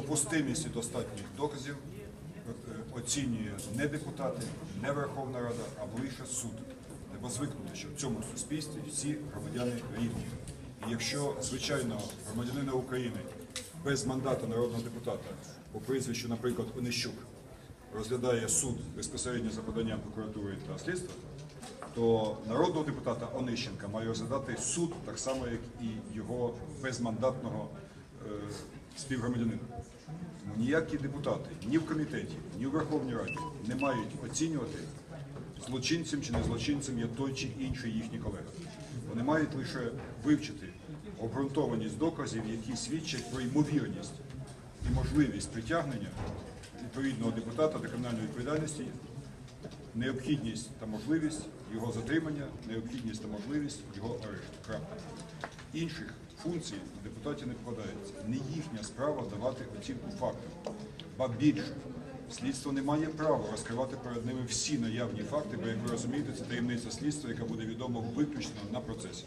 допустимість достатніх доказів е, оцінює не депутати, не Верховна Рада, а лише суд. Треба звикнути, що в цьому суспільстві всі громадяни рівні. І якщо, звичайно, громадянина України без мандату народного депутата по прізвищу, наприклад, Онищук, розглядає суд безпосередньо за поданням прокуратури та слідства, то народного депутата Онищенка має розглядати суд так само, як і його безмандатного е, співгромадянина. Ніякі депутати ні в комітеті, ні в Верховній Раді не мають оцінювати, злочинцем чи не злочинцем є той чи інший їхній колега. Вони мають лише вивчити обґрунтованість доказів, які свідчать про ймовірність і можливість притягнення відповідного депутата до кримінальної відповідальності необхідність та можливість його затримання, необхідність та можливість його арешту. Крапка. Інших функцій у депутатів не вкладається. Не їхня справа давати оцінку фактам. Ба більше, слідство не має права розкривати перед ними всі наявні факти, бо, як ви розумієте, це таємниця слідства, яка буде відома виключно на процесі.